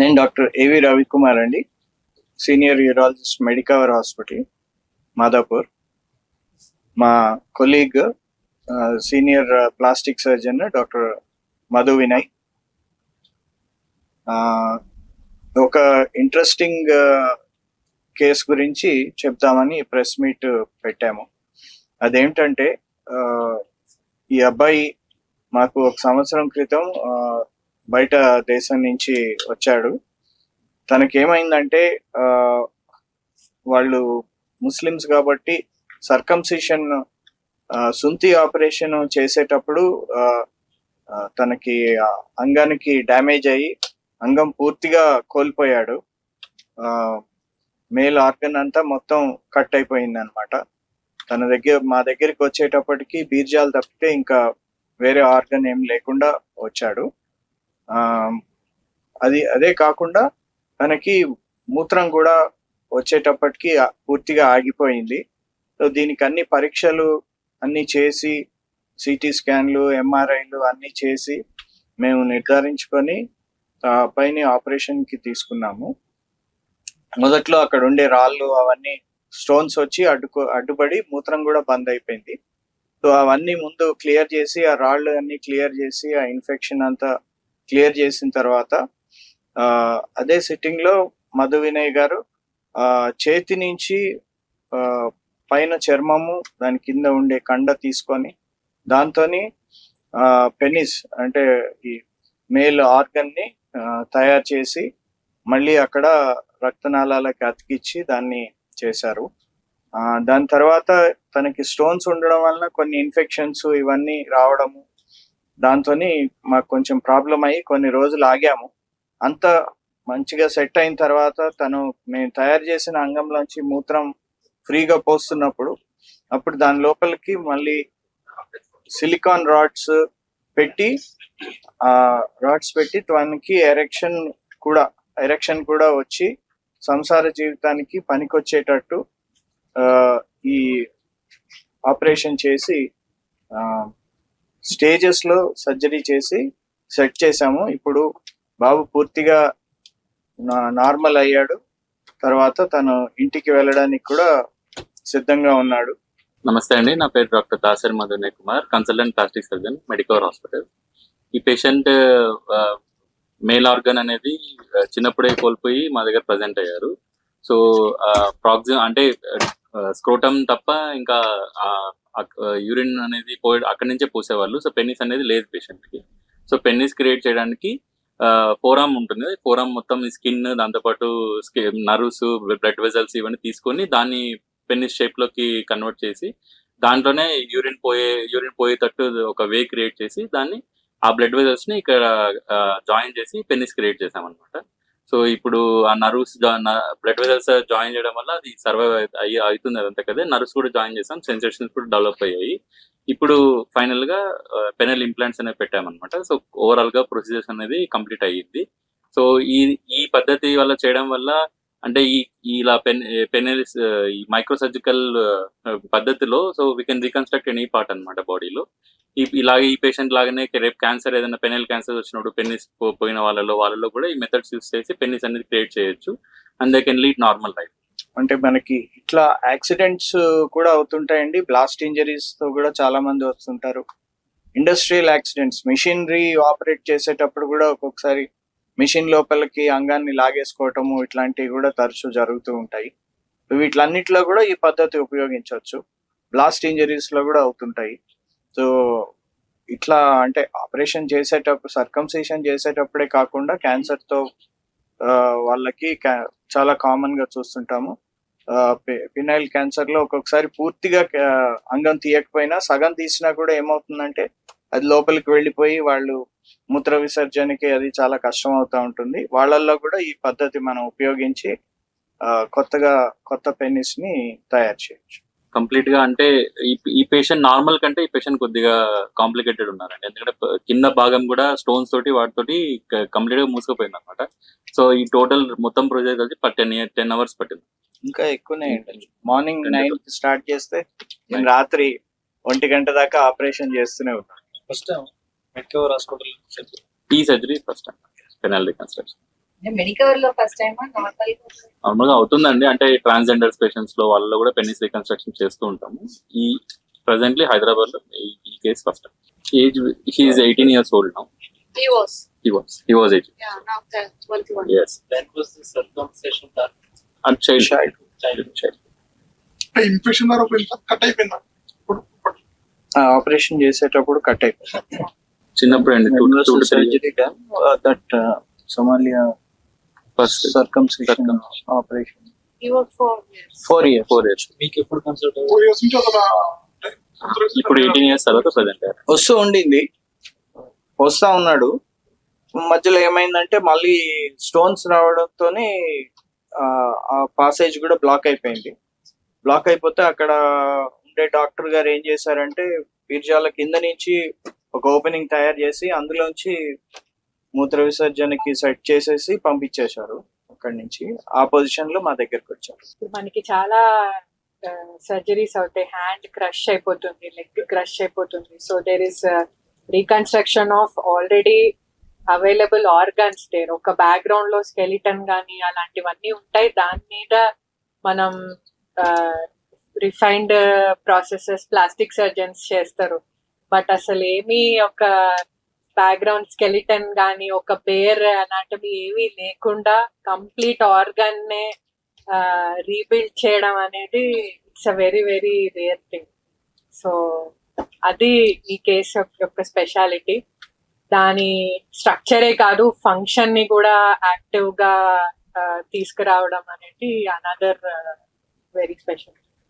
నేను డాక్టర్ ఏవి రవికుమార్ అండి. Senior urologist Medicover hospital Madhapur. మా colleague senior plastic surgeon doctor Madhu Vinay. ఒక ఇంట్రెస్టింగ్ కేస్ గురించి చెప్తామని ప్రెస్ మీట్ పెట్టాము. అదేంటంటే ఈ అబ్బాయి మాకు ఒక సంవత్సరం క్రితం బయట దేశం నుంచి వచ్చాడు. తనకేమైందంటే ఆ, వాళ్ళు ముస్లిమ్స్ కాబట్టి సర్కంసిషన్ సుంతి ఆపరేషన్ చేసేటప్పుడు ఆ, తనకి అంగానికి డ్యామేజ్ అయ్యి అంగం పూర్తిగా కోల్పోయాడు. మేల్ ఆర్గన్ అంతా మొత్తం కట్ అయిపోయింది అనమాట తన దగ్గర మా దగ్గరికి వచ్చేటప్పటికి బీర్జాలు తప్పితే ఇంకా వేరే ఆర్గన్ ఏం లేకుండా వచ్చాడు. అది అదే కాకుండా తనకి మూత్రం కూడా వచ్చేటప్పటికి పూర్తిగా ఆగిపోయింది. సో దీనికి అన్ని పరీక్షలు అన్ని చేసి సిటీ స్కాన్లు ఎంఆర్ఐలు అన్ని చేసి మేము నిర్ధారించుకొని ఆ ఆపరేషన్కి ఆపరేషన్కి తీసుకున్నాము. మొదట్లో అక్కడ ఉండే రాళ్ళు అవన్నీ స్టోన్స్ వచ్చి అడ్డుకో అడ్డుపడి మూత్రం కూడా బంద్ అయిపోయింది. సో అవన్నీ ముందు క్లియర్ చేసి ఆ రాళ్ళు అన్ని క్లియర్ చేసి ఆ ఇన్ఫెక్షన్ అంతా క్లియర్ చేసిన తర్వాత ఆ, అదే సిట్టింగ్లో మధు వినయ్ గారు ఆ, చేతి నుంచి ఆ, పైన చర్మము దాని కింద ఉండే కండ తీసుకొని దాంతోని పెనిస్ అంటే ఈ మేల్ ఆర్గన్ని తయారు చేసి మళ్ళీ అక్కడ రక్తనాళాలకి అతికిచ్చి దాన్ని చేశారు. ఆ, దాని తర్వాత తనకి స్టోన్స్ ఉండడం వలన కొన్ని ఇన్ఫెక్షన్స్ ఇవన్నీ రావడము దాంతో మాకు కొంచెం ప్రాబ్లం అయ్యి కొన్ని రోజులు ఆగాము. అంత మంచిగా సెట్ అయిన తర్వాత తను మేము తయారు చేసిన అంగంలోంచి మూత్రం ఫ్రీగా పోస్తున్నప్పుడు అప్పుడు దాని లోపలికి మళ్ళీ సిలికాన్ రాడ్స్ పెట్టి ఆ రాడ్స్ పెట్టి తనకి ఎరెక్షన్ కూడా ఎరెక్షన్ కూడా వచ్చి సంసార జీవితానికి పనికొచ్చేటట్టు ఈ ఆపరేషన్ చేసి స్టేజెస్లో సర్జరీ చేసి సెట్ చేసాము ఇప్పుడు బాబు పూర్తిగా నార్మల్ అయ్యాడు. తర్వాత తను ఇంటికి వెళ్ళడానికి కూడా సిద్ధంగా ఉన్నాడు. నమస్తే అండి. నా పేరు doctor Dasari Madhunay Kumar consultant plastic surgeon Medicover hospital. ఈ పేషెంట్ మేల్ ఆర్గన్ అనేది చిన్నప్పుడే కోల్పోయి మా దగ్గర ప్రజెంట్ అయ్యారు. సో ప్రాక్సి అంటే స్క్రోటమ్ తప్ప ఇంకా యూరిన్ అనేది పోయి అక్కడి నుంచే పోసేవాళ్ళు. సో పెన్నిస్ అనేది లేదు పేషెంట్కి సో పెన్నిస్ క్రియేట్ చేయడానికి ఫోరామ్ ఉంటుంది. ఫోరామ్ మొత్తం స్కిన్ దాంతోపాటు నర్వ్స్ బ్లడ్ వెజల్స్ ఇవన్నీ తీసుకొని దాన్ని పెన్నిస్ షేప్లోకి కన్వర్ట్ చేసి దాంట్లోనే యూరిన్ పోయే యూరిన్ పోయేటట్టు ఒక వే క్రియేట్ చేసి దాన్ని ఆ బ్లడ్ వెజల్స్ని ఇక్కడ జాయిన్ చేసి పెన్నిస్ క్రియేట్ చేసామన్నమాట సో ఇప్పుడు ఆ నర్వ్స్ బ్లడ్ వెజల్స్ జాయిన్ చేయడం వల్ల అది సర్వైవ్ అయ్యి అవుతుంది అదంతా కదా. నర్వ్స్ కూడా జాయిన్ చేసాం. సెన్సేషన్స్ కూడా డెవలప్ అయ్యాయి. ఇప్పుడు ఫైనల్గా పెనల్ ఇంప్లాంట్స్ అనేవి పెట్టామన్నమాట. సో ఓవరాల్గా ప్రొసీజర్స్ అనేది కంప్లీట్ అయ్యింది సో ఈ ఈ పద్ధతి వల్ల చేయడం వల్ల అంటే ఈ ఇలా పెన్ పెనలిస్ ఈ మైక్రో సర్జికల్ పద్ధతిలో so we can reconstruct any part అనమాట బాడీలో ఈ ఇలాగే ఈ పేషెంట్ లాగానే రేపు క్యాన్సర్ ఏదైనా పెనల్ క్యాన్సర్ వచ్చినప్పుడు పెన్నిస్ పోయిన వాళ్ళలో వాళ్ళలో కూడా ఈ మెథడ్స్ యూస్ చేసి పెన్నిస్ అనేది క్రియేట్ చేయొచ్చు. And they can lead normal life అంటే మనకి ఇట్లా యాక్సిడెంట్స్ కూడా అవుతుంటాయండి. బ్లాస్ట్ ఇంజరీస్తో కూడా చాలా మంది వస్తుంటారు. ఇండస్ట్రియల్ యాక్సిడెంట్స్ మిషనరీ ఆపరేట్ చేసేటప్పుడు కూడా ఒక్కొక్కసారి మిషన్ లోపలికి అంగాన్ని లాగేసుకోవటము ఇట్లాంటివి కూడా తరచూ జరుగుతూ ఉంటాయి. వీటిలన్నిటిలో కూడా ఈ పద్ధతి ఉపయోగించవచ్చు. బ్లాస్ట్ ఇంజరీస్లో కూడా అవుతుంటాయి. సో ఇట్లా అంటే ఆపరేషన్ చేసేటప్పుడు సర్కంసేషన్ చేసేటప్పుడే కాకుండా క్యాన్సర్తో వాళ్ళకి చాలా కామన్గా చూస్తుంటాము పినైల్ క్యాన్సర్లో ఒక్కొక్కసారి పూర్తిగా అంగం తీయకపోయినా సగం తీసినా కూడా ఏమవుతుందంటే అది లోపలికి వెళ్ళిపోయి వాళ్ళు మూత్ర విసర్జనకి అది చాలా కష్టం అవుతా ఉంటుంది. వాళ్ళల్లో కూడా ఈ పద్ధతి మనం ఉపయోగించి కొత్తగా కొత్త పెన్నిస్ని తయారు చేయొచ్చు. కంప్లీట్గా అంటే ఈ పేషెంట్ నార్మల్ కంటే ఈ పేషెంట్ కొద్దిగా కాంప్లికేటెడ్ ఉన్నారండి. ఎందుకంటే కింద భాగం కూడా స్టోన్స్ తోటి వాటితోటి కంప్లీట్గా మూసుకుపోయింది అనమాట సో ఈ టోటల్ మొత్తం ప్రొజెక్ట్ కలిసి టెన్ ఇయర్ టెన్ అవర్స్ పట్టింది. ఇంకా ఎక్కువనే మార్నింగ్ నైన్ స్టార్ట్ చేస్తే రాత్రి ఒంటి గంట దాకా ఆపరేషన్ చేస్తూనే ఉంటాను ఫస్ట్ మెట్కవర్ హాస్పిటల్ ఈ సర్జరీ ఫస్ట్ పెనాల్ రికన్స్ట్రక్షన్ మెడికవర్లో ఫస్ట్ టైం నార్మల్ అవుతుందండి. అంటే ట్రాన్స్జెండర్ పేషెంట్స్లో వాళ్ళలో కూడా పెనిస్ రికన్స్ట్రక్షన్ చేస్తూ ఉంటాము. ఈ ప్రెసెంట్లీ హైదరాబాద్లో ఈ- case first age he's eighteen years old now. He was he was he was eighteen yeah now 21 yes That was the circumcision done. And child Child. Child infection ద్వారా పోయిందా cut ఇప్పుడు operation చేసేటప్పుడు cut అయిపోయింది చిన్నప్పుడు అండి surgery done that Somalia first circumcision operation for years four years మీకు ఎప్పుడు consult ఇప్పుడు ఎయిటీన్ ఇయర్స్ తర్వాత ప్రెసెంట్ వస్తూ ఉండింది. వస్తా ఉన్నాడు. మధ్యలో ఏమైందంటే మళ్ళీ స్టోన్స్ రావడంతోనే ఆ, ఆ పాసేజ్ కూడా బ్లాక్ అయిపోయింది. బ్లాక్ అయిపోతే అక్కడ అంటే డాక్టర్ గారు ఏం చేశారంటే బీర్జాల కింద నుంచి ఒక ఓపెనింగ్ తయారు చేసి అందులోంచి మూత్ర విసర్జనకి సెట్ చేసేసి పంపించేశారు అక్కడి నుంచి. ఆ పొజిషన్లో మా దగ్గరకు వచ్చారు. మనకి చాలా సర్జరీస్ అవుతాయి. హ్యాండ్ క్రష్ అయిపోతుంది లెగ్ క్రష్ అయిపోతుంది. So there is reconstruction of already available organs there ఒక బ్యాక్గ్రౌండ్లో స్కెలిటన్ కానీ అలాంటివన్నీ ఉంటాయి. దాని మీద మనం రిఫైన్డ్ ప్రాసెసెస్ ప్లాస్టిక్ సర్జన్స్ చేస్తారు. బట్ అసలు ఏమీ ఒక బ్యాక్గ్రౌండ్ స్కెలిటన్ కానీ ఒక పేర్ అలాంటివి ఏమీ లేకుండా కంప్లీట్ ఆర్గన్ నే రీబిల్డ్ చేయడం అనేది it's a very very rare thing so అది ఈ కేసు యొక్క స్పెషాలిటీ దాని స్ట్రక్చరే కాదు ఫంక్షన్ని కూడా యాక్టివ్గా తీసుకురావడం అనేది అనదర్ వెరీ స్పెషల్